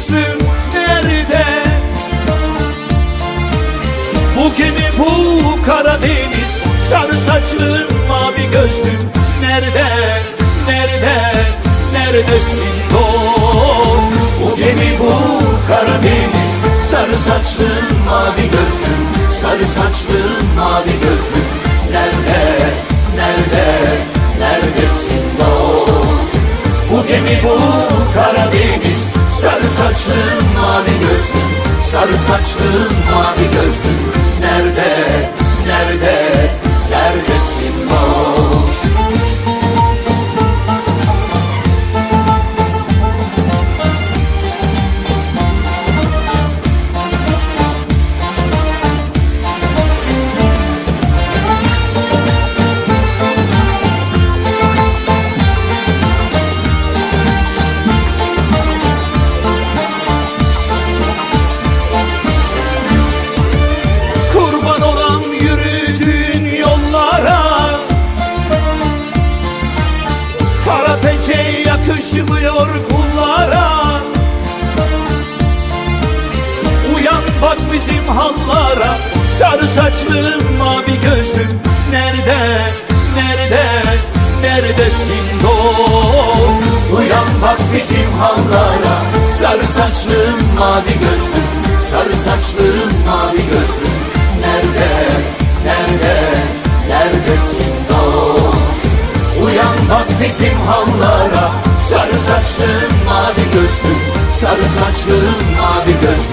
gözlüm nerede? Bu gemi bu Karadeniz Sarı saçlı mavi gözlüm Nerede, nerede, neredesin dost? Bu gemi bu Karadeniz Sarı saçlı mavi gözlüm Sarı saçlı mavi gözlüm Nerede, nerede, neredesin dost? Bu gemi bu Karadeniz Sarı saçlım mavi gözlüm Sarı saçlım mavi gözlüm. Nerede, nerede, yakışmıyor kullara. Uyan bak bizim hallara. Sarı saçlım mavi gözlüm Nerede, nerede, neredesin dost Uyan bak bizim hallara. Sarı saçlım mavi gözlüm Sarı saçlım mavi gözlüm Nerede, nerede, neredesin dost Uyan bak bizim hallara saçlım mavi gözlüm. Sarı saçlım mavi gözlüm